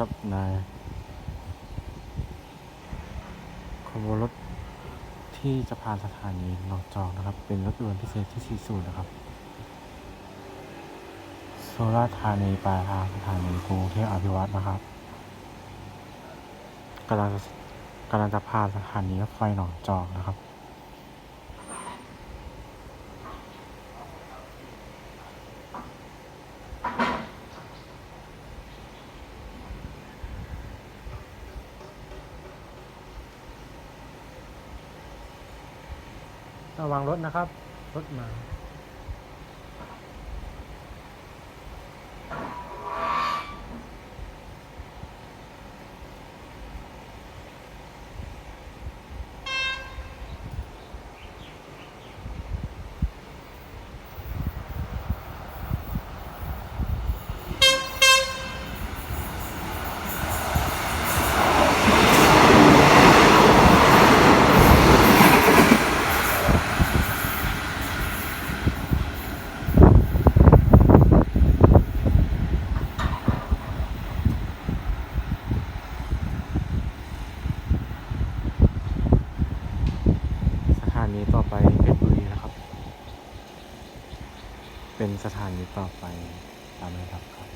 กับนายขบวนรถที่จะผ่านสถานีหนองจอกนะครับ เป็นรถด่วนพิเศษที่ 40 นะครับ โซราร์ธานีปลายทางสถานีกรุงเทพอภิวัตนะครับกำลังกำลังจะผ่านสถานีรถไฟหนองจอกนะครับ ระวังรถนะครับ รถมา เป็นสถานีต่อไปตามลำดับครับ